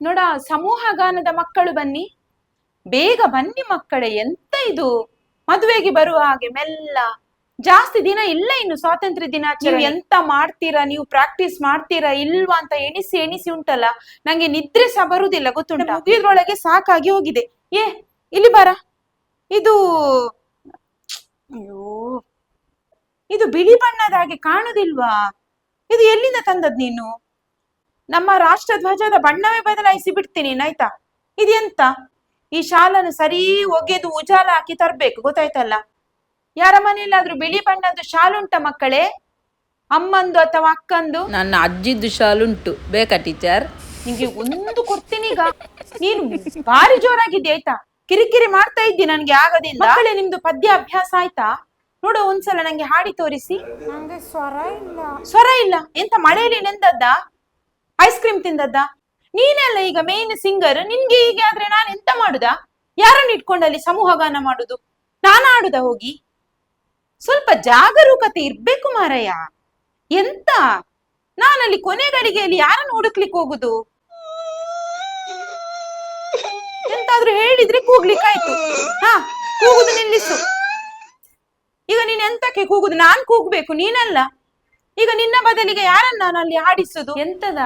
ನೋಡ ಸಮೂಹ ಗಾನದ ಮಕ್ಕಳು ಬನ್ನಿ. ಬೇಗ ಬನ್ನಿ ಮಕ್ಕಳೇ ಎಂತ ಇದು? ಮದುವೆಗೆ ಬರುವ ಹಾಗೆ ಮೆಲ್ಲ. ಜಾಸ್ತಿ ದಿನ ಇಲ್ಲ ಇನ್ನು ಸ್ವಾತಂತ್ರ್ಯ ದಿನಾಚರಣೆ. ಎಂತ ಮಾಡ್ತೀರಾ? ನೀವು ಪ್ರಾಕ್ಟೀಸ್ ಮಾಡ್ತೀರಾ ಇಲ್ವಾ ಅಂತ ಎಣಿಸಿ ಎಣಿಸಿ ಉಂಟಲ್ಲ? ನಂಗೆ ನಿದ್ರೆ ಸಹ ಬರುದಿಲ್ಲ ಗೊತ್ತುಂಟ? ಮುಗಿದ್ರೊಳಗೆ ಸಾಕಾಗಿ ಹೋಗಿದೆ. ಏ ಇಲ್ಲಿ ಬರ. ಇದು ಅಯ್ಯೋ. ಇದು ಬಿಳಿ ಬಣ್ಣದ ಹಾಗೆ ಕಾಣುದಿಲ್ವಾ? ಇದು ಎಲ್ಲಿಂದ ತಂದದ್ ನೀನು? ನಮ್ಮ ರಾಷ್ಟ್ರ ಧ್ವಜದ ಬಣ್ಣವೇ ಬದಲಾಯಿಸಿ ಬಿಡ್ತೀನಿ ಆಯ್ತಾ ಇದೆಂತ ಈ ಶಾಲನ್ನು ಸರಿ ಒಗೆದು ಉಜಾಲ ಹಾಕಿ ತರ್ಬೇಕು ಗೊತ್ತಾಯ್ತಲ್ಲ? ಯಾರ ಮನೆಯಲ್ಲಾದ್ರೂ ಬಿಳಿ ಬಣ್ಣದ್ದು ಶಾಲುಂಟ ಮಕ್ಕಳೇ? ಅಮ್ಮಂದು ಅಥವಾ ಅಕ್ಕಂದು? ನನ್ನ ಅಜ್ಜಿದ್ದು ಶಾಲುಂಟು ಬೇಕಾ ಟೀಚರ್? ನಿಂಗೆ ಒಂದು ಕೊಡ್ತೀನಿ ಈಗ. ನೀನು ಭಾರಿ ಜೋರಾಗಿದ್ದೆ ಆಯ್ತಾ? ಕಿರಿಕಿರಿ ಮಾಡ್ತಾ ಇದ್ದಿ ನನ್ಗೆ ಆಗದಿಂದ ಮಕ್ಕಳೇ ನಿಮ್ದು ಪದ್ಯ ಅಭ್ಯಾಸ ಆಯ್ತಾ? ನೋಡು ಒಂದ್ಸಲ ನಂಗೆ ಹಾಡಿ ತೋರಿಸಿ. ನಂಗೆ ಸ್ವರ ಇಲ್ಲ. ಸ್ವರ ಇಲ್ಲ? ಎಂತ ಮಳೆಯಲ್ಲಿ ನೆಂದದ್ದ? Ice cream ತಿಂದದ್ದ? ನೀನೆಲ್ಲ ಈಗ ಮೇನ್ ಸಿಂಗರ್ ನಿನ್ಗೆ ಹೀಗೆ ಆದ್ರೆ ನಾನು ಎಂತ ಮಾಡುದಾ? ಯಾರನ್ನ ಇಟ್ಕೊಂಡಲ್ಲಿ ಸಮೂಹ ಗಾನ ಮಾಡುದು? ನಾನು ಆಡುದ ಹೋಗಿ? ಸ್ವಲ್ಪ ಜಾಗರೂಕತೆ ಇರ್ಬೇಕು ಮಾರಯ್ಯ. ಎಂತ? ನಾನಲ್ಲಿ ಕೊನೆ ಗಳಿಗೆಯಲ್ಲಿ ಯಾರನ್ನು ಹುಡುಕ್ಲಿಕ್ಕೆ ಹೋಗುದು? ಎಂತಾದ್ರೂ ಹೇಳಿದ್ರೆ ಕೂಗ್ಲಿಕ್ಕಾಯ್ತು ಹಾ, ಕೂಗುದು ನಿಲ್ಲಿಸು. ಈಗ ನೀನ್ ಎಂತಕ್ಕೆ ಕೂಗುದು? ನಾನ್ ಕೂಗ್ಬೇಕು, ನೀನಲ್ಲ? ಈಗ ನಿನ್ನ ಬದಲಿಗೆ ಯಾರನ್ನ ನಾನು ಅಲ್ಲಿ ಆಡಿಸುದು? ಎಂತದ?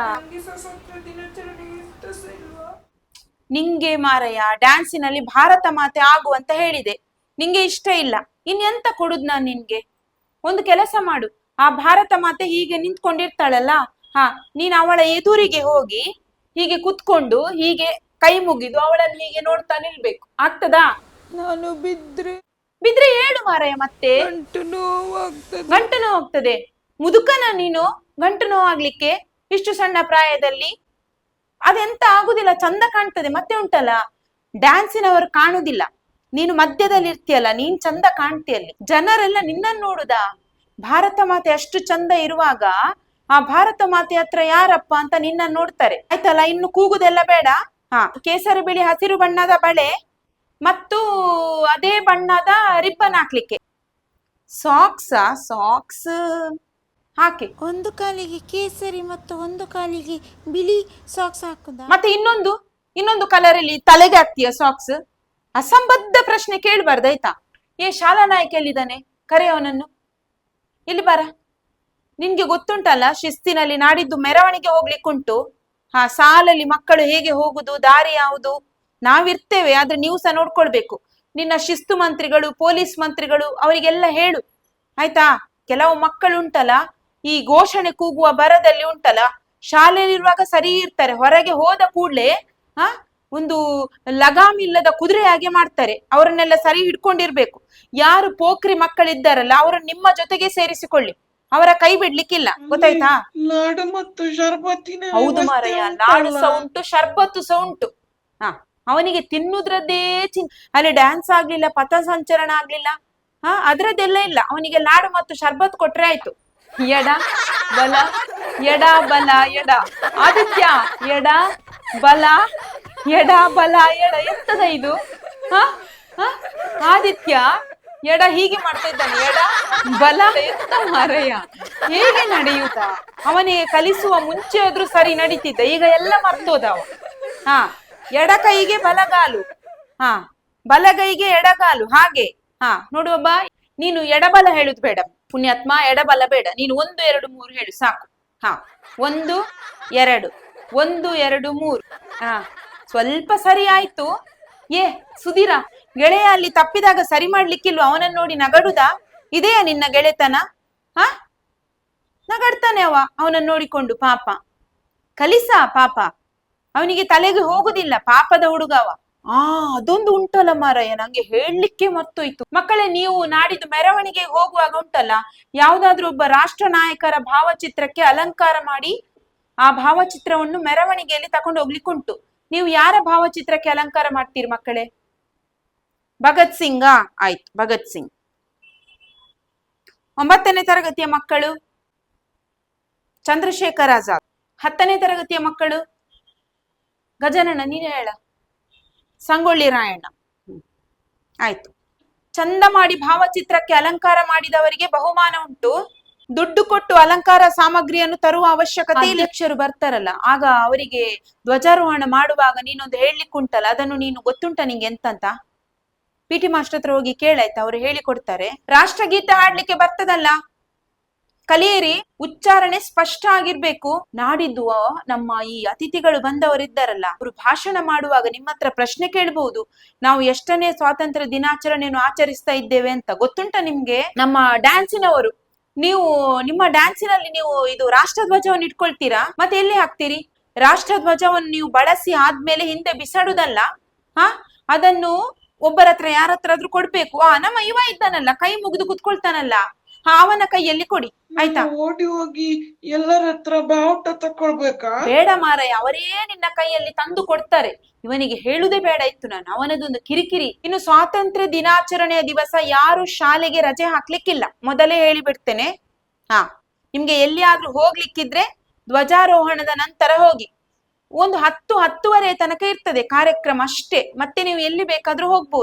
ನಿಂಗೆ ಮಾರಯ್ಯ ಡ್ಯಾನ್ಸಿನಲ್ಲಿ ಭಾರತ ಮಾತೆ ಆಗು ಅಂತ ಹೇಳಿದೆ. ನಿಂಗೆ ಇಷ್ಟ ಇಲ್ಲ? ಇನ್ ಎಂತ ಕೊಡುದ್ ನಾನ್ ನಿನ್ಗೆ? ಒಂದು ಕೆಲಸ ಮಾಡು. ಆ ಭಾರತ ಮಾತೆ ಹೀಗೆ ನಿಂತ್ಕೊಂಡಿರ್ತಾಳಲ್ಲ ಹಾ ನೀನ್ ಅವಳ ಎದುರಿಗೆ ಹೋಗಿ ಹೀಗೆ ಕುತ್ಕೊಂಡು ಹೀಗೆ ಕೈ ಮುಗಿದು ಅವಳನ್ನು ಹೀಗೆ ನೋಡ್ತಾ ನಿಲ್ಬೇಕು. ಆಗ್ತದಾ? ನಾನು ಬಿದ್ರೆ ಬಿದ್ರೆ ಹೇಳು ಮಾರಯ್ಯ ಮತ್ತೆ. ಗಂಟು ನೋವಾಗ್ತದೆ. ಮುದುಕನ ನೀನು ಗಂಟು ನೋವಾಗ್ಲಿಕ್ಕೆ ಇಷ್ಟು ಸಣ್ಣ ಪ್ರಾಯದಲ್ಲಿ? ಅದೆಂತ ಆಗುದಿಲ್ಲ, ಚಂದ ಕಾಣ್ತದೆ, ಮತ್ತೆ ಉಂಟಲ್ಲ? ಡ್ಯಾನ್ಸಿನವರು ಕಾಣುದಿಲ್ಲ. ನೀನು ಮಧ್ಯದಲ್ಲಿ ಇರ್ತೀಯಲ್ಲ, ನೀನ್ ಚಂದ ಕಾಣ್ತೀಯಲ್ಲಿ ಜನರೆಲ್ಲ ನಿನ್ನನ್ನು ನೋಡುದಾ? ಭಾರತ ಮಾತೆ ಅಷ್ಟು ಚಂದ ಇರುವಾಗ ಆ ಭಾರತ ಮಾತೆ ಹತ್ರ ಯಾರಪ್ಪ ಅಂತ ನಿನ್ನ ನೋಡ್ತಾರೆ. ಆಯ್ತಲ್ಲ, ಇನ್ನು ಕೂಗುದೆಲ್ಲ ಬೇಡ? ಹಾ, ಕೇಸರಿ ಬಿಳಿ ಹಸಿರು ಬಣ್ಣದ ಬಳೆ ಮತ್ತು ಅದೇ ಬಣ್ಣದ ರಿಬ್ಬನ್ ಹಾಕ್ಲಿಕ್ಕೆ. ಸಾಕ್ಸ್ ಸಾಕ್ಸ್ ಹಾಕಿ. ಒಂದು ಕಾಲಿಗೆ ಕೇಸರಿ ಮತ್ತು ಒಂದು ಕಾಲಿಗೆ ಬಿಳಿ ಸಾಕ್ಸ್ ಹಾಕುದ? ಮತ್ತೆ ಇನ್ನೊಂದು ಇನ್ನೊಂದು ಕಲರ್ ಅಲ್ಲಿ ತಲೆಗೆ ಹಾಕ್ತೀಯ ಸಾಕ್ಸ್ ಅಸಂಬದ್ಧ ಪ್ರಶ್ನೆ ಕೇಳಬಾರ್ದಾಯ್ತಾ ಏ ಶಾಲಾ ನಾಯಕ ಎಲ್ಲಿದ್ದಾನೆ? ಕರೆ ಅವನನ್ನು. ಇಲ್ಲಿ ಬಾರ. ನಿನ್ಗೆ ಗೊತ್ತುಂಟಲ್ಲ ಶಿಸ್ತಿನಲ್ಲಿ ನಾಡಿದ್ದು ಮೆರವಣಿಗೆ ಹೋಗ್ಲಿಕ್ಕುಂಟು ಹಾ ಸಾಲಲ್ಲಿ ಮಕ್ಕಳು ಹೇಗೆ ಹೋಗುದು ದಾರಿ ಯಾವುದು? ನಾವಿರ್ತೇವೆ ಆದ್ರೆ ನೀವು ಸಹ ನೋಡ್ಕೊಳ್ಬೇಕು. ನಿನ್ನ ಶಿಸ್ತು ಮಂತ್ರಿಗಳು ಪೊಲೀಸ್ ಮಂತ್ರಿಗಳು ಅವರಿಗೆಲ್ಲ ಹೇಳು. ಆಯ್ತಾ? ಕೆಲವು ಮಕ್ಕಳು ಉಂಟಲ್ಲ ಈ ಘೋಷಣೆ ಕೂಗುವ ಬರದಲ್ಲಿ ಉಂಟಲ್ಲ? ಶಾಲೆಯಲ್ಲಿರುವಾಗ ಸರಿ ಇರ್ತಾರೆ. ಹೊರಗೆ ಹೋದ ಕೂಡಲೇ ಆ ಒಂದು ಲಗಾಮ್ ಇಲ್ಲದ ಕುದುರೆ ಹಾಗೆ ಮಾಡ್ತಾರೆ. ಅವರನ್ನೆಲ್ಲ ಸರಿ ಹಿಡ್ಕೊಂಡಿರ್ಬೇಕು. ಯಾರು ಪೋಖ್ರಿ ಮಕ್ಕಳಿದ್ದಾರಲ್ಲ ಅವರನ್ನು ನಿಮ್ಮ ಜೊತೆಗೆ ಸೇರಿಸಿಕೊಳ್ಳಿ. ಅವರ ಕೈ ಬಿಡ್ಲಿಕ್ಕಿಲ್ಲ. ಗೊತ್ತಾಯ್ತಾ? ಲಾಡು ಮತ್ತು ಶರ್ಬತ್ತಿನ ಹೌದು ಮಾರಯ್ಯ? ಲಾಡು ಸಹ ಉಂಟು ಶರ್ಬತ್ತು ಸಹ ಉಂಟು. ಹಾ ಅವನಿಗೆ ತಿನ್ನುದ್ರದ್ದೇ ಚಿನ್ ಅಲ್ಲಿ ಡ್ಯಾನ್ಸ್ ಆಗ್ಲಿಲ್ಲ ಸಂಚರಣ ಆಗ್ಲಿಲ್ಲ. ಹಾ ಅದ್ರದ್ದೆಲ್ಲ ಇಲ್ಲ. ಅವನಿಗೆ ಲಾಡು ಮತ್ತು ಶರ್ಬತ್ ಕೊಟ್ರೆ ಆಯ್ತು. ಎಡ ಬಲ ಎಡ ಬಲ, ಎಡ. ಆದಿತ್ಯ, ಎಡ ಬಲ ಎಡ ಬಲ, ಎಡ. ಎತ್ತದ ಇದು? ಆದಿತ್ಯ, ಎಡ ಹೀಗೆ ಮಾಡ್ತಾ ಇದ್ದಾನೆ. ಎಡ ಬಲ ಎತ್ತ ಮಾರಯ್ಯ? ಹೇಗೆ ನಡೆಯುತ್ತ ಅವನಿಗೆ ಕಲಿಸುವ ಮುಂಚೆ ಆದ್ರೂ ಸರಿ ನಡೀತಿದ್ದ. ಈಗ ಎಲ್ಲ ಮರ್ತೋದ ಅವ. ಹಾ. ಎಡ ಕೈಗೆ ಬಲಗಾಲು. ಹಾ. ಬಲಗೈಗೆ ಎಡಗಾಲು. ಹಾಗೆ. ಹಾ. ನೋಡುವ ಬಾ. ನೀನು ಎಡಬಲ ಹೇಳುದು ಬೇಡ. ಪುಣ್ಯಾತ್ಮ, ಎಡಬಲ ಬೇಡ. ನೀನು ಒಂದು, ಎರಡು, ಮೂರು ಹೇಳು, ಸಾಕು. ಹಾ. ಒಂದು, ಎರಡು. ಒಂದು, ಎರಡು, ಮೂರು. ಹಾ. ಸ್ವಲ್ಪ ಸರಿ ಆಯ್ತು. ಏ, ಸುಧೀರ, ಗೆಳೆಯ ಅಲ್ಲಿ ತಪ್ಪಿದಾಗ ಸರಿ ಮಾಡ್ಲಿಕ್ಕಿಲ್ವ? ಅವನನ್ನ ನೋಡಿ ನಗಡುದ? ಇದೆಯಾ ನಿನ್ನ ಗೆಳೆತನ? ಹಾ? ನಗಡ್ತಾನೆ ಅವ. ಅವನನ್ನ ನೋಡಿಕೊಂಡು ಪಾಪ. ಕಲಿಸ ಪಾಪ. ಅವನಿಗೆ ತಲೆಗೆ ಹೋಗುದಿಲ್ಲ. ಪಾಪದ ಹುಡುಗವ ಆ, ಅದೊಂದು ಉಂಟಲ್ಲ ಮಾರಯ್ಯ ನಂಗೆ ಹೇಳಲಿಕ್ಕೆ ಮರ್ತೋಯ್ತು. ಮಕ್ಕಳೇ, ನೀವು ನಾಡಿದ್ದು ಮೆರವಣಿಗೆ ಹೋಗುವಾಗ ಉಂಟಲ್ಲ, ಯಾವ್ದಾದ್ರು ಒಬ್ಬ ರಾಷ್ಟ್ರ ನಾಯಕರ ಭಾವಚಿತ್ರಕ್ಕೆ ಅಲಂಕಾರ ಮಾಡಿ, ಆ ಭಾವಚಿತ್ರವನ್ನು ಮೆರವಣಿಗೆಯಲ್ಲಿ ತಕೊಂಡು ಹೋಗ್ಲಿಕ್ಕುಂಟು ನೀವು ಯಾರ ಭಾವಚಿತ್ರಕ್ಕೆ ಅಲಂಕಾರ ಮಾಡ್ತೀರಿ ಮಕ್ಕಳೇ? ಭಗತ್ ಸಿಂಗ? ಆಯ್ತು, ಭಗತ್ ಸಿಂಗ್. ಒಂಬತ್ತನೇ ತರಗತಿಯ ಮಕ್ಕಳು? ಚಂದ್ರಶೇಖರ್ ಆಜಾದ್. ಹತ್ತನೇ ತರಗತಿಯ ಮಕ್ಕಳು? ಗಜನನ, ನೀನು ಹೇಳ. ಸಂಗೊಳ್ಳಿ ರಾಯಣ್ಣ. ಆಯ್ತು. ಚಂದ ಮಾಡಿ ಭಾವಚಿತ್ರಕ್ಕೆ ಅಲಂಕಾರ ಮಾಡಿದವರಿಗೆ ಬಹುಮಾನ ಉಂಟು. ದುಡ್ಡು ಕೊಟ್ಟು ಅಲಂಕಾರ ಸಾಮಗ್ರಿಯನ್ನು ತರುವ ಅವಶ್ಯಕತೆ ಲಕ್ಷರು ಅಧ್ಯಕ್ಷರು ಬರ್ತಾರಲ್ಲ ಆಗ ಅವರಿಗೆ ಧ್ವಜಾರೋಹಣ ಮಾಡುವಾಗ ನೀನೊಂದು ಹೇಳಲಿಕ್ಕುಂಟಲ್ಲ ಅದನ್ನು ನೀನು ಗೊತ್ತುಂಟ ನಿಂಗೆ ಎಂತಂತ? ಪಿ ಟಿ ಮಾಸ್ಟರ್ ಹತ್ರ ಹೋಗಿ ಕೇಳಾಯ್ತಾ ಅವರು ಹೇಳಿಕೊಡ್ತಾರೆ. ರಾಷ್ಟ್ರಗೀತೆ ಹಾಡ್ಲಿಕ್ಕೆ ಬರ್ತದಲ್ಲ? ಕಲಿಯಿರಿ, ಉಚ್ಚಾರಣೆ ಸ್ಪಷ್ಟ ಆಗಿರ್ಬೇಕು. ನಾಡಿದ್ದು ನಮ್ಮ ಈ ಅತಿಥಿಗಳು ಬಂದವರಿದ್ದಾರಲ್ಲ, ಅವರು ಭಾಷಣ ಮಾಡುವಾಗ ನಿಮ್ಮ ಹತ್ರ ಪ್ರಶ್ನೆ ಕೇಳಬಹುದು ನಾವು ಎಷ್ಟನೇ ಸ್ವಾತಂತ್ರ್ಯ ದಿನಾಚರಣೆಯನ್ನು ಆಚರಿಸ್ತಾ ಇದ್ದೇವೆ ಅಂತ ಗೊತ್ತುಂಟ ನಿಮ್ಗೆ? ನಮ್ಮ ಡ್ಯಾನ್ಸಿನವರು. ನೀವು, ನಿಮ್ಮ ಡ್ಯಾನ್ಸಿನಲ್ಲಿ ನೀವು ಇದು ರಾಷ್ಟ್ರಧ್ವಜವನ್ನು ಇಟ್ಕೊಳ್ತೀರಾ? ಮತ್ತೆ ಎಲ್ಲಿ ಹಾಕ್ತೀರಿ? ರಾಷ್ಟ್ರಧ್ವಜವನ್ನು ನೀವು ಬಳಸಿ ಆದ್ಮೇಲೆ ಹಿಂದೆ ಬಿಸಾಡುದಲ್ಲ? ಹಾ? ಅದನ್ನು ಒಬ್ಬರ ಹತ್ರ ಆದ್ರೂ ಕೊಡ್ಬೇಕು. ಆ, ನಮ್ಮ ಇವ ಇದ್ದಾನಲ್ಲ, ಕೈ ಮುಗಿದು ಕುತ್ಕೊಳ್ತಾನಲ್ಲ. ಅವನ ಕೈಯಲ್ಲಿ ಕೊಡಿ. ಆಯ್ತಾ? ಓಡಿ ಹೋಗಿ ಎಲ್ಲರ ಹತ್ರ ಬಾವುಟ ತಕೊಳ್ಬೇಕಾ? ಬೇಡ ಮಾರಾಯ ಅವರೇ ನಿನ್ನ ಕೈಯಲ್ಲಿ ತಂದು ಕೊಡ್ತಾರೆ. ಇವನಿಗೆ ಹೇಳುದೇ ಬೇಡ ಇತ್ತು ನಾನು ಅವನದೊಂದು ಕಿರಿಕಿರಿ. ಇನ್ನು ಸ್ವಾತಂತ್ರ್ಯ ದಿನಾಚರಣೆಯ ದಿವಸ ಯಾರು ಶಾಲೆಗೆ ರಜೆ ಹಾಕ್ಲಿಕ್ಕಿಲ್ಲ. ಮೊದಲೇ ಹೇಳಿಬಿಡ್ತೇನೆ. ಹಾ ನಿಮ್ಗೆ ಎಲ್ಲಿಯಾದ್ರೂ ಹೋಗ್ಲಿಕ್ಕಿದ್ರೆ ಧ್ವಜಾರೋಹಣದ ನಂತರ ಹೋಗಿ. ಒಂದು ಹತ್ತು ಹತ್ತುವರೆ ತನಕ ಇರ್ತದೆ ಕಾರ್ಯಕ್ರಮ ಅಷ್ಟೇ. ಮತ್ತೆ ನೀವು ಎಲ್ಲಿ ಬೇಕಾದ್ರೂ ಹೋಗ್ಬೋದು.